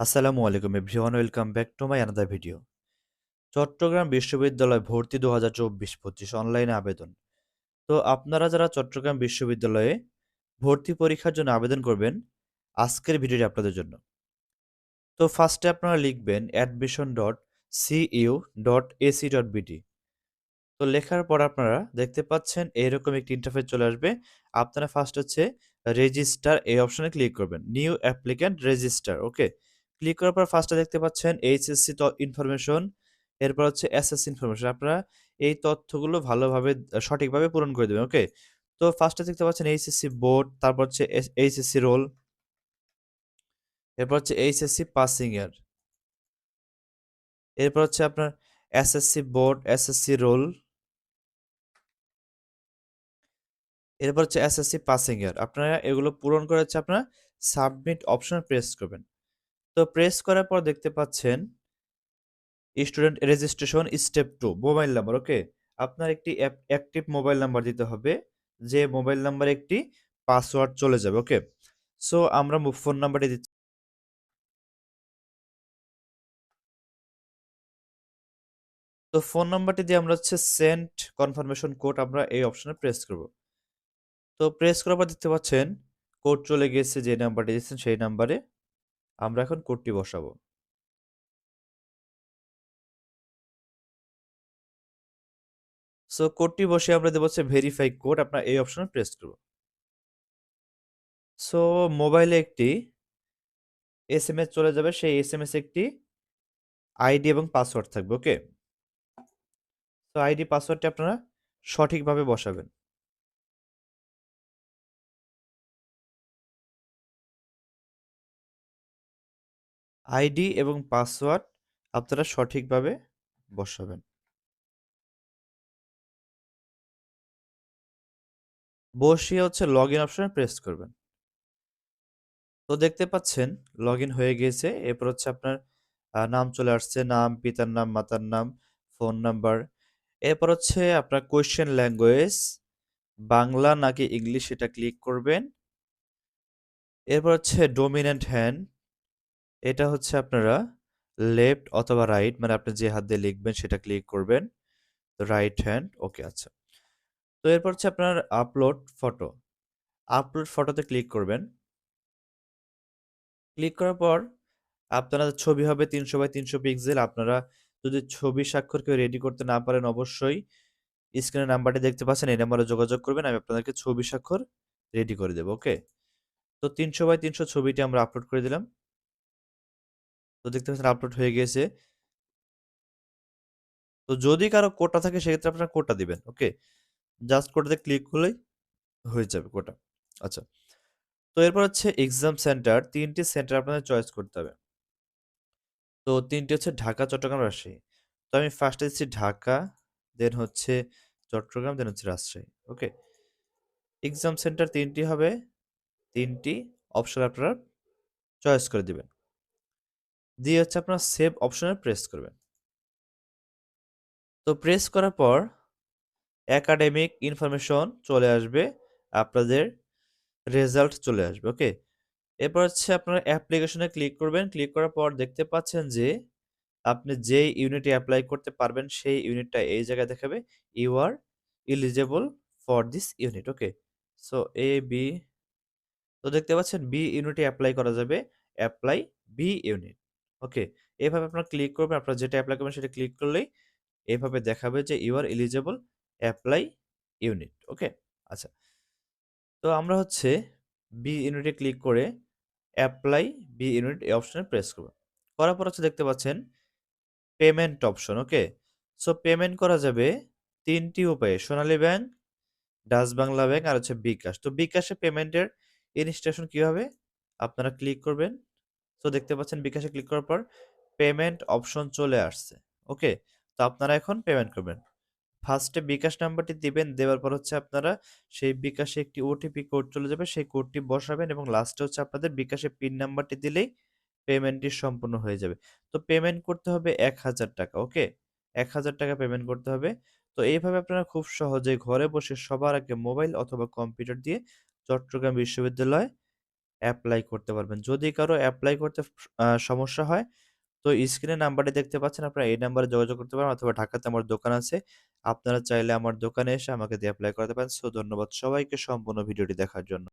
আসসালামু আলাইকুম everyone welcome back to my another video Chattogram বিশ্ববিদ্যালয় ভর্তি দু হাজার চব্বিশ পঁচিশ অনলাইনে আবেদন। তো আপনারা যারা চট্টগ্রাম বিশ্ববিদ্যালয়ে ভর্তি পরীক্ষার জন্য আবেদন করবেন, আজকের ভিডিওটি আপনাদের জন্য। তো ফার্স্টে আপনারা লিখবেন admission dot CU dot AC dot BD তো লেখার পর আপনারা দেখতে পাচ্ছেন এইরকম একটি ইন্টারফেস চলে আসবে। আপনারা ফার্স্ট হচ্ছে রেজিস্টার এই অপশনে ক্লিক করবেন। New applicant register okay click করার পর ফার্স্টে দেখতে পাচ্ছেন এইচএসসি ইনফরমেশন এরপর হচ্ছে এসএসসি ইনফরমেশন আপনারা এই তথ্যগুলো ভালোভাবে সঠিকভাবে পূরণ করে দেবেন ওকে তো ফার্স্টে দেখতে পাচ্ছেন এইচএসসি বোর্ড তারপর হচ্ছে এইচএসসি রোল এরপর হচ্ছে এইচএসসি পাসিং ইয়ার এরপর হচ্ছে আপনার এসএসসি বোর্ড এসএসসি রোল এরপর হচ্ছে এসএসসি পাসিং ইয়ার আপনারা এগুলো পূরণ করে হচ্ছে আপনারা সাবমিট অপশন প্রেস করবেন। তো প্রেস করার পর দেখতে পাচ্ছেন student registration step two mobile number okay আপনার একটি অ্যাক্টিভ মোবাইল নাম্বার দিতে হবে, যে মোবাইল নাম্বারে একটি পাসওয়ার্ড চলে যাবে ওকে সো আমরা ফোন নাম্বারটি দিচ্ছি। তো ফোন নাম্বারটি দিয়ে আমরা হচ্ছে সেন্ড কনফার্মেশন কোড আমরা এই অপশনে প্রেস করব। তো প্রেস করার পর দেখতে পাচ্ছেন কোড চলে গেছে যে নাম্বারটি দিচ্ছেন সেই নাম্বারে আমরা এখন কোডটি বসাবো। সো কোডটি বসে আমরা দেবো হচ্ছে ভেরিফাই কোড আপনার এই অপশনে প্রেস করব সো মোবাইলে একটি এস এম এস চলে যাবে, সেই এস এম এস একটি আইডি এবং পাসওয়ার্ড থাকবে ওকে তো আইডি পাসওয়ার্ডটি আপনারা সঠিকভাবে বসাবেন। আইডি এবং পাসওয়ার্ড আপনারা সঠিকভাবে বসাবেন। বসিয়ে হচ্ছে লগ ইন অপশনে প্রেস করবেন। তো দেখতে পাচ্ছেন লগ ইন হয়ে গিয়েছে এরপর হচ্ছে আপনার নাম চলে আসছে। নাম, পিতার নাম, মাতার নাম ফোন নাম্বার এরপর হচ্ছে আপনার কোয়েশ্চেন ল্যাঙ্গুয়েজ বাংলা নাকি ইংলিশ এটা ক্লিক করবেন। এরপর হচ্ছে ডোমিনেন্ট হ্যান্ড এটা হচ্ছে আপনারা লেফট অথবা রাইট মানে আপনি যে হাত দিয়ে লিখবেন সেটা ক্লিক করবেন। তো রাইট হ্যান্ড ওকে আচ্ছা। তো এরপর হচ্ছে আপনার আপলোড ফটো আপলোড ফটোতে ক্লিক করবেন। ক্লিক করার পর আপনারা ছবি হবে তিনশো বাই তিনশো পিক্সেল আপনারা যদি ছবি স্বাক্ষর কেউ রেডি করতে না পারেন, অবশ্যই স্ক্রিনের নাম্বারটি দেখতে পাচ্ছেন, এই নাম্বারে যোগাযোগ করবেন, আমি আপনাদেরকে ছবি স্বাক্ষর রেডি করে দেবো ওকে তো তিনশো বাই তিনশো ছবিটি আমরা আপলোড করে দিলাম। তো দেখতে পাচ্ছেন আপলোড হয়ে গিয়েছে তো যদি কারও কোটা থাকে, সেক্ষেত্রে আপনারা কোটা দিবেন ওকে জাস্ট কোটাতে ক্লিক করলেই হয়ে যাবে কোটা আচ্ছা। তো এরপর হচ্ছে এক্সাম সেন্টার তিনটি সেন্টার আপনাদের চয়েস করতে হবে। তো তিনটি হচ্ছে ঢাকা, চট্টগ্রাম, রাজশাহী। তো আমি ফার্স্টে দিচ্ছি ঢাকা দেন হচ্ছে চট্টগ্রাম দেন হচ্ছে রাজশাহী ওকে এক্সাম সেন্টার তিনটি হবে, তিনটি অপশন আপনারা চয়েস করে দিবেন। দিয়ে হচ্ছে আপনার সেভ অপশনে প্রেস করবেন। তো প্রেস করার পর একাডেমিক ইনফরমেশন চলে আসবে, আপনাদের রেজাল্ট চলে আসবে ওকে এরপর হচ্ছে আপনার অ্যাপ্লিকেশনে ক্লিক করবেন ক্লিক করার পর দেখতে পাচ্ছেন যে আপনি যে ইউনিটে অ্যাপ্লাই করতে পারবেন, সেই ইউনিটটা এই জায়গায় দেখাবে you are eligible for this unit okay so A B তো দেখতে পাচ্ছেন বি ইউনিটে অ্যাপ্লাই করা যাবে অ্যাপ্লাই বি ইউনিট ওকে, এভাবে আপনারা ক্লিক করবেন, আপনারা যেটা অ্যাপ্লাই করবেন সেটা ক্লিক করলেই এভাবে দেখাবে যে you are eligible apply unit okay? আচ্ছা তো আমরা হচ্ছে বি ইউনিটে ক্লিক করে অ্যাপ্লাই বি ইউনিট এই অপশানে প্রেস করব। করার পর হচ্ছে দেখতে পাচ্ছেন payment option okay? So payment করা যাবে তিনটি উপায়ে, Sonali bank, Dutch Bangla bank আর হচ্ছে বিকাশ। তো বিকাশে পেমেন্টের ইনস্ট্রাকশন কী হবে? আপনারা ক্লিক করবেন তো দেখতে পাচ্ছেন বিকাশে ক্লিক করার পর পেমেন্ট অপশন চলে আসছে। ওকে তো আপনারা এখন পেমেন্ট করবেন। ফার্স্টে বিকাশ নাম্বারটি দিবেন, দেওয়ার পর হচ্ছে আপনারা সেই বিকাশে একটি ওটিপি কোড চলে যাবে। সেই কোডটি বসাবেন এবং লাস্টে হচ্ছে আপনাদের বিকাশে পিন নাম্বারটি দিলেই পেমেন্টটি সম্পূর্ণ হয়ে যাবে। তো পেমেন্ট করতে হবে এক হাজার টাকা ওকে এক হাজার টাকা পেমেন্ট করতে হবে। তো এইভাবে আপনারা খুব সহজে ঘরে বসে সবার আগে মোবাইল অথবা কম্পিউটার দিয়ে চট্টগ্রাম বিশ্ববিদ্যালয় অ্যাপ্লাই করতে পারবেন। যদি কারও অ্যাপ্লাই করতে সমস্যা হয়, তো স্ক্রিনে নাম্বারটি দেখতে পাচ্ছেন আপনারা এই নাম্বারে যোগাযোগ করতে পারেন অথবা ঢাকাতে আমার দোকান আছে। আপনারা চাইলে আমার দোকানে এসে আমাকে দিয়ে অ্যাপ্লাই করাতে পারেন। সো ধন্যবাদ সবাইকে সম্পূর্ণ ভিডিওটি দেখার জন্য।